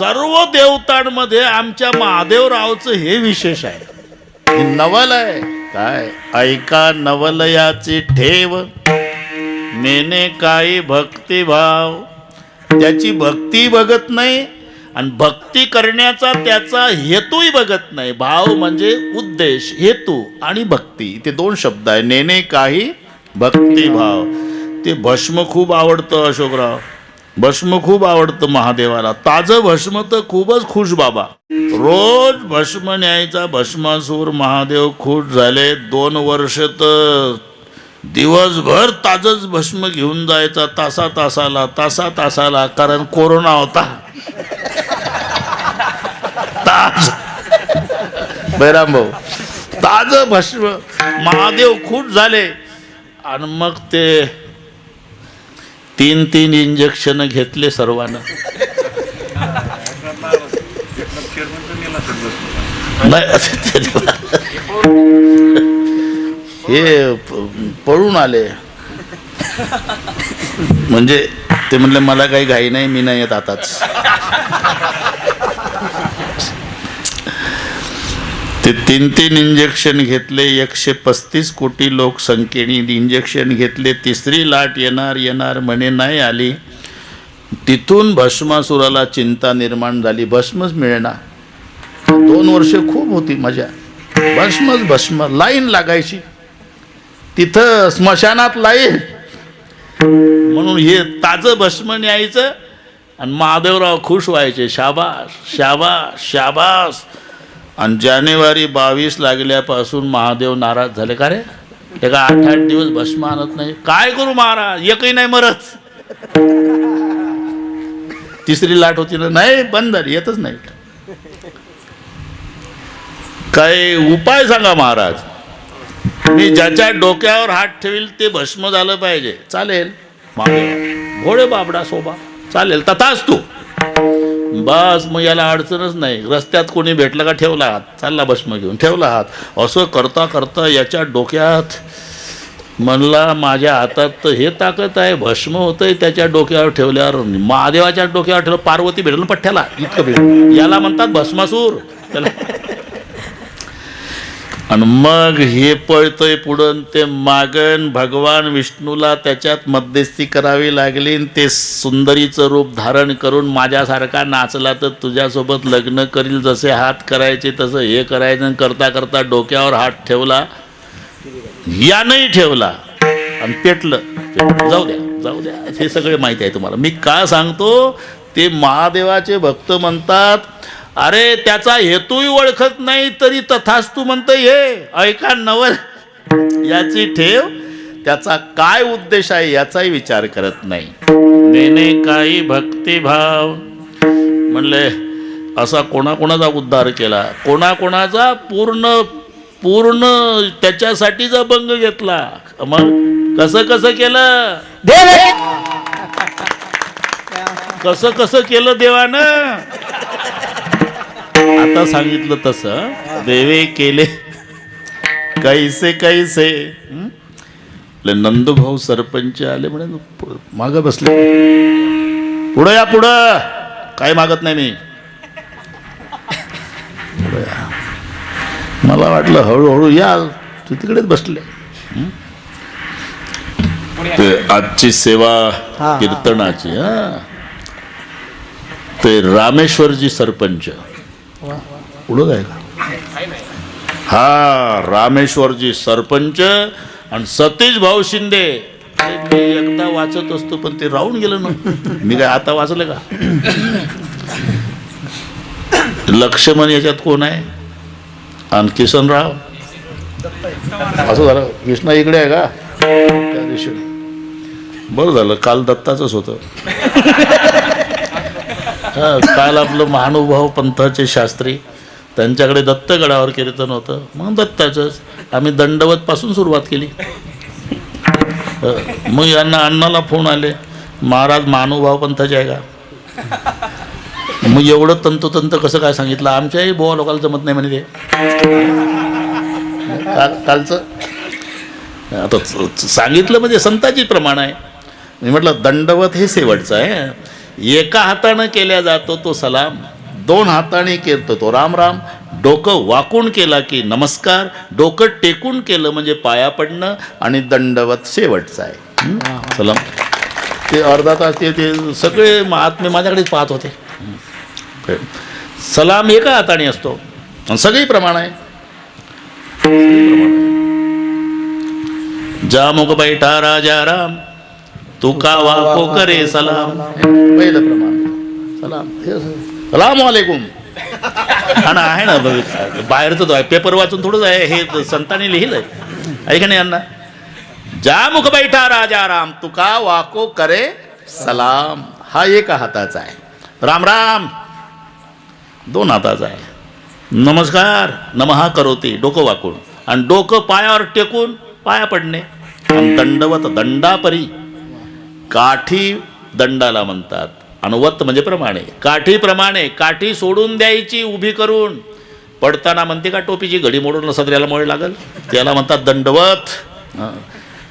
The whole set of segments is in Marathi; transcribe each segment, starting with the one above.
सर्व देवतांमध्ये आमच्या महादेवरावचं हे विशेष आहे. हे नवल आहे. काय? ऐका नवलयाची ठेव. नेने काही भक्तिभाव. त्याची भक्ती बघत नाही आणि भक्ती करण्याचा त्याचा हेतूही बघत नाही. भाव म्हणजे उद्देश हेतू आणि भक्ती. ते दोन शब्द आहे नेने काही भक्तिभाव. ते भस्म खूप आवडतं अशोकराव. भस्म खूप आवडतं महादेवाला. ताजं भस्म तर खूपच खुश बाबा. रोज भस्म न्यायचा भस्मासूर महादेव खुश झाले. दोन वर्ष तर दिवसभर ताजच भस्म घेऊन जायचा तासा तासाला तासा तासाला कारण कोरोना होता. ताज. बैराम भाऊ ताज भस्म. महादेव खूप झाले. आणि मग ते तीन तीन इंजेक्शन घेतले सर्वांना. नाही. हे पळून आले. म्हणजे ते म्हणले मला काही घाई नाही मी नाही येत आताच. ते तीन तीन इंजेक्शन घेतले एकशे पस्तीस कोटी लोकसंख्येने इंजेक्शन घेतले. तिसरी लाट येणार येणार म्हणे नाही आली. तिथून भस्मासुराला चिंता निर्माण झाली. भस्मच मिळणार दोन वर्ष खूप होती मजा भस्मच भस्म लाईन लागायची. तिथं स्मशानात लाईन. म्हणून हे ताजं भस्म न्यायचं आणि महादेवराव खुश व्हायचे. शाबास शाबास शाबास. आणि जानेवारी बावीस लागल्यापासून महादेव नाराज झाले. का रे? एका आठ आठ दिवस भस्म आणत नाही. काय करू महाराज? एकही नाही मरत. तिसरी लाट होती ना? नाही बंद झाली. येतच नाही. काय उपाय सांगा महाराज. मी ज्याच्या डोक्यावर हात ठेवील ते भस्म झालं पाहिजे. चालेल. महादेव घोडे बाबडा सोबा. चालेल. तथाच तू बस मग याला अडचणच नाही. रस्त्यात कोणी भेटलं का ठेवला आहात चालला भस्म घेऊन. ठेवला आहात असं करता करता याच्या डोक्यात म्हणला माझ्या हातात तर हे ताकद आहे. भस्म होतंय त्याच्या डोक्यावर ठेवल्यावर. महादेवाच्या डोक्यावर ठेवलं पार्वती भेटलं पठ्ठ्याला. इतकं भेटलं. याला म्हणतात भस्मासूर. त्याला आणि मग हे पळतोय पुढं ते मागण भगवान विष्णूला त्याच्यात मध्यस्थी करावी लागली आणि ते सुंदरीचं रूप धारण करून माझ्यासारखा नाचला तर तुझ्यासोबत लग्न करील जसे हात करायचे तसं हे करायचं आणि करता करता डोक्यावर हात ठेवला. यानंही ठेवला. आणि पेटलं. जाऊ द्या जाऊ द्या. हे सगळे माहिती आहे तुम्हाला. मी का सांगतो ते महादेवाचे भक्त म्हणतात अरे त्याचा हेतूही ओळखत नाही तरी तथास्तू म्हणतं ये ऐका नवल याची ठेव त्याचा काय उद्देश आहे याचाही विचार करत नाही. नेने काही भक्तिभाव. म्हणले असा कोणाकोणाचा उद्धार केला? कोणाकोणाचा पूर्ण पूर्ण त्याच्यासाठीचा बंग घेतला मग कसं कसं केलं? कसं कसं केलं देवानं? आता सांगितलं तसं. देवे केले. कैसे कैसे? नंदभाऊ सरपंच आले म्हणे माग बसले. पुढं या पुढं. काय मागत नाही मी. मला वाटलं हळूहळू या तू तिकडेच बसले? ते आजची सेवा कीर्तनाची हा. ते रामेश्वरजी सरपंच. पुढं आहे का? हा रामेश्वरजी सरपंच आणि सतीश भाऊ शिंदे मी एकदा वाचत असतो पण ते राहून गेलं ना. मी काय आता वाचलं का? लक्ष्मण याच्यात कोण आहे? आणि किसनराव? असं झालं. कृष्णा इकडे आहे का? त्या दिवशी बरं झालं काल दत्ताचंच होतं. हा, काल आपलं महानुभाव पंथाचे शास्त्री. त्यांच्याकडे दत्तगडावर कीर्तन होतं. मग दत्ताचंच आम्ही दंडवतपासून सुरुवात केली. मग यांना अण्णाला फोन आले. महाराज महानुभाव पंथाचे आहे का? मग एवढं तंतोतंत कसं काय सांगितलं? आमच्याही बोवा लोकांना जमत नाही म्हणे काल कालचं? आता सांगितलं म्हणजे संताची प्रमाण आहे. मी म्हटलं दंडवत हे शेवटचं आहे. एका हातानं केल्या जातो तो सलाम दोन हाताने केलं तो राम राम. डोकं वाकून केला की नमस्कार डोकं टेकून केलं म्हणजे पाया पडणं आणि दंडवत शेवटचा आहे? सलाम. ते अर्धा तास ते ते सगळे महात्मे माझ्याकडेच पाहत होते. सलाम एका हाताने असतो. आणि सगळी प्रमाण आहे. जा मुख बैठा राजा राम. तुका वाको करे सलाम. पहिलं प्रमाण. सलाम. सलाम वालेकुम. हा ना आहे ना बघ- बाहेरचं तो आहे. पेपर वाचून थोडंच आहे. हे संतांनी लिहिलंय. ऐका नाही यांना जा मुख बैठा राजा राम. तुका वाको करे सलाम. हा एका हाताचा आहे. राम राम. दोन हाताचा आहे. नमस्कार. नमहा करोती. डोकं वाकून. आणि डोकं पायावर टेकून पाया पडणे. दंडवत दंडापरी. काठी दंडाला म्हणतात. अनुवत म्हणजे प्रमाणे. काठीप्रमाणे काठी सोडून द्यायची उभी करून. पडताना म्हणते का टोपीची घडी मोडून सदऱ्याला मोड लागल? त्याला म्हणतात दंडवत. हं.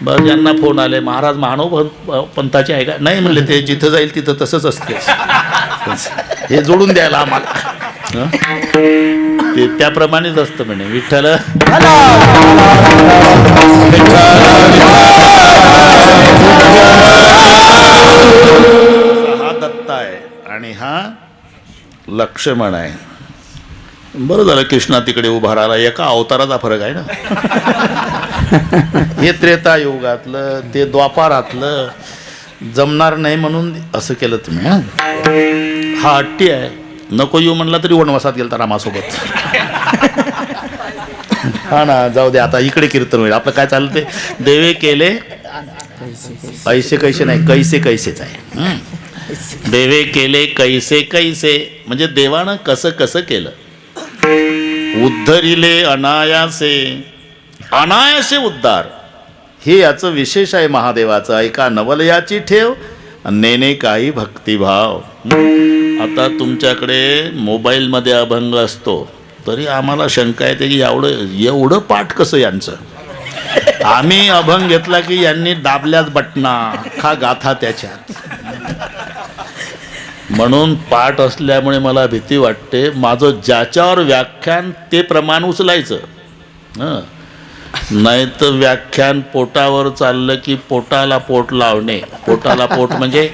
बरं यांना फोन आले महाराज महानव पंथाचे आहे का? नाही म्हणले ते जिथं जाईल तिथं तसंच असते. हे जोडून द्यायला आम्हाला. ते त्याप्रमाणेच असतं म्हणे. विठ्ठल. लक्ष्मण आहे. बरं झालं कृष्णा तिकडे उभा राहिला. एका अवताराचा फरक आहे ना? हे त्रेता युगातलं ते द्वापारातलं जमणार नाही म्हणून असं केलं तुम्ही हं? हा हट्टी आहे. नको येऊ म्हणला तरी वनवासात गेलता रामासोबत. हा ना जाऊ दे आता इकडे कीर्तन होईल. आपलं काय चाललं ते? देवे केले पैसे कैसे नाही कैसे कैसेच आहे. देवे केले कैसे कैसे. म्हणजे देवानं कसं कसं केलं? उद्धरिले अनायासे. अनायासे उद्धार. हे याचं विशेष आहे महादेवाचं. ऐका नवलयाची ठेव नेने काही भक्तिभाव. आता तुमच्याकडे मोबाईलमध्ये अभंग असतो तरी आम्हाला शंका येते की एवढं एवढं पाठ कसं यांचं? आम्ही अभंग घेतला की यांनी दाबल्याच बटना खा गाथा त्याच्यात. म्हणून पाठ असल्यामुळे मला भीती वाटते. माझं ज्याच्यावर व्याख्यान ते प्रमाण उचलायचं. हं. नाही तर व्याख्यान पोटावर चाललं की पोटाला पोट लावणे. पोटाला पोट म्हणजे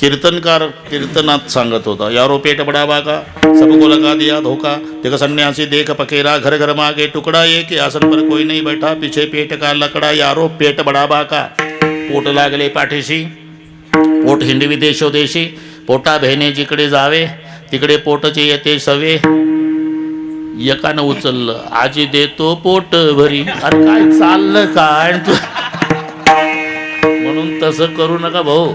कीर्तनकार कीर्तनात सांगत होता. यारो पेट बडावा का सब को दिया धोका देखो संन्यासी देख पकेरा घर घर मागे टुकड़ा ये की आसन पर कोई नहीं बैठा. पीछे पेट का लकड़ा यारो पेट बडावा का पोट लागले पाठीशी. पोट हिंडवी देशोदेशी पोटा बहिणे जिकडे जावे तिकडे पोटचे येते सवे. एकानं उचललं आजी देतो पोट भरी. अरे काय चाललं काय? तू म्हणून तसं करू नका भाऊ?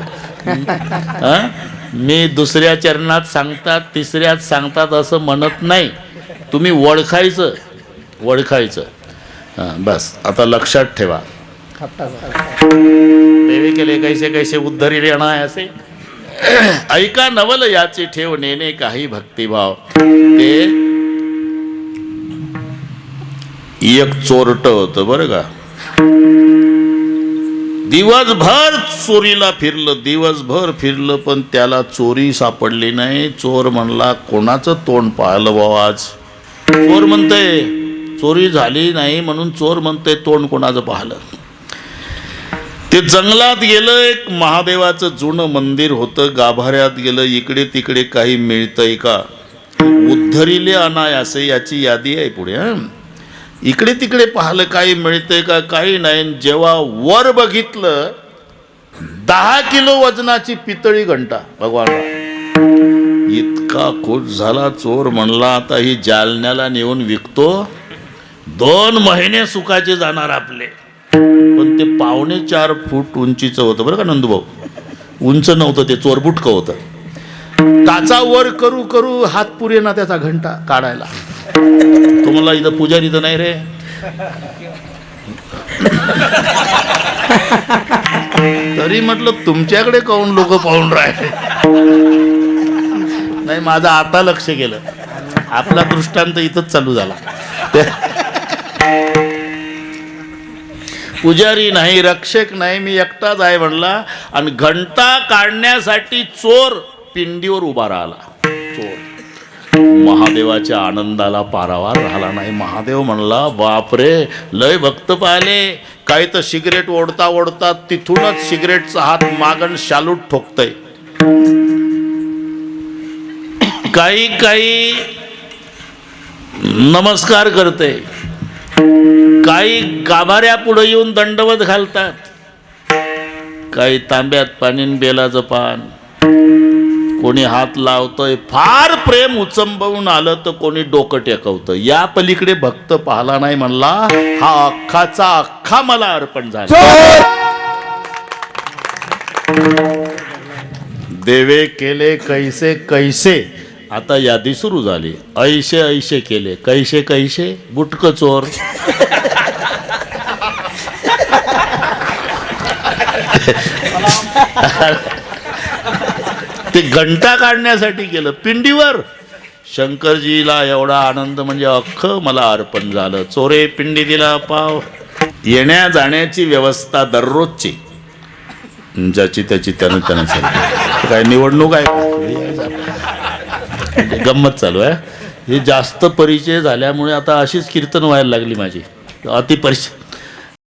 मी दुसऱ्या चरणात सांगतात तिसऱ्यात सांगतात असं म्हणत नाही. तुम्ही ओळखायचं ओळखायचं हां बस आता लक्षात ठेवा. देवे केले कैसे कैसे उद्धरी रेणाय असे. ऐका नवल याचे ठेव नेणे काही भक्तिभाव. ते एक चोरट होतं बर का. दिवसभर चोरीला फिरलं दिवसभर फिरलं पण त्याला चोरी सापडली नाही. चोर म्हणला कोणाचं तोंड पाहिलं भाऊ आज? चोर म्हणतंय चोरी झाली नाही म्हणून चोर म्हणतंय तोंड कोणाचं पाहिलं? ते जंगलात गेलं एक महादेवाचं जुनं मंदिर होतं गाभाऱ्यात गेलं इकडे तिकडे काही मिळतंय का? उद्धरिले अनायासे याची यादी आहे पुढे इकडे तिकडे पाहिलं काही मिळतंय का? काही नाही. जेव्हा वर बघितलं दहा किलो वजनाची पितळी घंटा. भगवान इतका खुश झाला चोर म्हणला आता ही जालन्याला नेऊन विकतो. दोन महिने सुखाचे जाणार आपले. ते पावणे चार फूट उंचीचं होतं बरं का नंदूभाऊ? उंच नव्हतं ते चोरबुटकं होतं. काचा वर करू करू हात पुरे ना त्याचा घंटा काढायला. तुम्हाला इथं पुजारी तर नाही रे. तरी म्हटलं तुमच्याकडे काऊन लोक पाहून राहिले? नाही माझं आता लक्ष गेलं. आपला दृष्टांत इथंच चालू झाला. पुजारी नाही रक्षक नाही मी एकटाच आहे म्हणला. आणि घंटा काढण्यासाठी चोर पिंडीवर उभा राहिला. चोर. महादेवाच्या आनंदाला पारावार राहिला नाही. महादेव म्हणला बापरे लय भक्त पाहिले. काही तर सिगरेट ओढता ओढता तिथूनच सिगरेटचा हात मागण शालूट ठोकतय. काही काही नमस्कार करते काही गाभाऱ्या पुढे येऊन दंडवत घालतात. काही तांब्यात पाणी बेलाचं पान. कोणी हात लावतोय फार प्रेम उचंबवून आलं तर कोणी डोकं टेकवतं या पलीकडे भक्त पाहला नाही म्हणला हा अख्खाचा अख्खा मला अर्पण झाला. देवे केले कैसे कैसे? आता यादी सुरू झाली. ऐशे ऐशे केले. कैसे कैसे बुटक चोर. ते घंटा काढण्यासाठी केलं. पिंडीवर. शंकरजीला एवढा आनंद म्हणजे अख्ख मला अर्पण झालं. चोरे पिंडी दिला पाव. येण्या जाण्याची व्यवस्था दररोजची. ज्याची त्याची त्यानं त्यानं काय निवडणूक आहे? म्हणजे गंमत चालू आहे. हे जास्त परिचय झाल्यामुळे आता अशीच कीर्तन व्हायला लागली माझी. अति परिचय